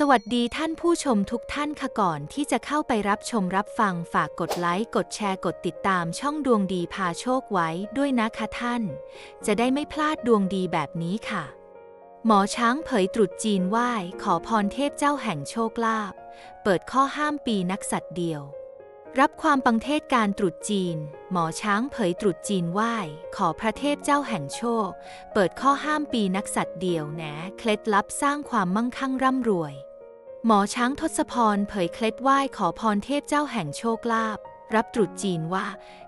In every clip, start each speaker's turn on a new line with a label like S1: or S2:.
S1: สวัสดีท่านผู้ชมทุกท่านค่ะก่อนที่จะเข้าไปรับชมรับฟังฝากกดไลค์ กดแชร์กดติดตามช่องดวงดีพาโชคไว้ด้วยนะคะท่าน จะได้ไม่พลาดดวงดีแบบนี้ค่ะ หมอช้างเผยตรุษจีนไหว้ ขอพรเทพเจ้าแห่งโชคลาภเปิดข้อห้ามปีนักสัตว์เดียว รับความปังเทศการตรุษจีน หมอช้างเผยตรุษจีนไหว้ ขอพระเทพเจ้าแห่งโชค เปิดข้อห้ามปีนักสัตว์เดียวแหนเคล็ดลับสร้างความมั่งคั่งร่ำรวย หมอช้างทศพรเผยเคล็ดไหว้ขอพรเทพเจ้าแห่งโชคลาภรับตรุษจีนว่า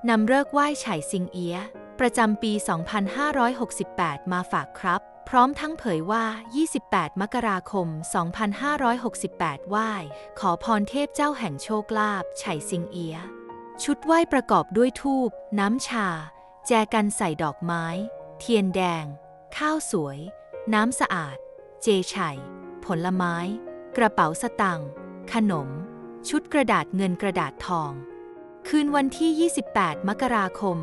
S1: นำเลิกไหว้ไฉซิงเอีย ประจำปี 2568 มาฝากครับ พร้อมทั้งเผยว่า 28 มกราคม 2568 ไหว้ขอพรเทพเจ้าแห่งโชคลาภไฉซิงเอีย ชุดไหว้ประกอบด้วยทูบ น้ำชา แจกันใส่ดอกไม้ เทียนแดง ข้าวสวย น้ำสะอาด เจไฉผลไม้ กระเป๋าสตังค์ขนม ชุดกระดาษเงินกระดาษทอง คืนวันที่ 28 มกราคม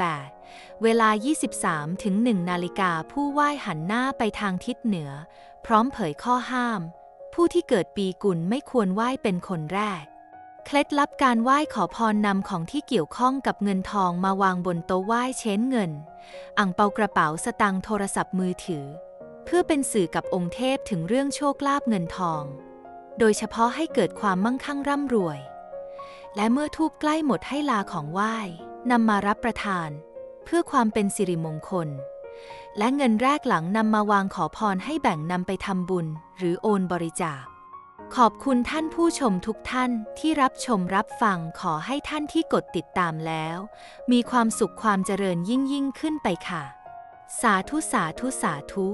S1: 2568 เวลา 23 ถึง 1 นาฬิกาผู้ไหว้หันหน้าไปทางทิศเหนือ พร้อมเผยข้อห้าม ผู้ที่เกิดปีกุลไม่ควรไหว้เป็นคนแรกเคล็ดลับการไหว้ขอพรนำของที่เกี่ยวข้องกับเงินทองมาวางบนโต๊ะไหว้เช้นเงิน อ่างเปากระเป๋าสตางค์โทรศัพท์มือถือ พื่อเป็นสื่อกับองค์เทพถึงเรื่องโชคลาภเงินทอง โดยเฉพาะให้เกิดความมั่งคั่งร่ำรวย และเมื่อทูบใกล้หมดให้ลาของไหว้นำมารับประทาน เพื่อความเป็นสิริมงคล และเงินแรกหลังนำมาวางขอพรให้แบ่งนำไปทำบุญ หรือโอนบริจาค ขอบคุณท่านผู้ชมทุกท่านที่รับชมรับฟังขอให้ท่านที่กดติดตามแล้ว มีความสุขความเจริญยิ่งยิ่งขึ้นไปค่ะ สาธุสาธุสาธุ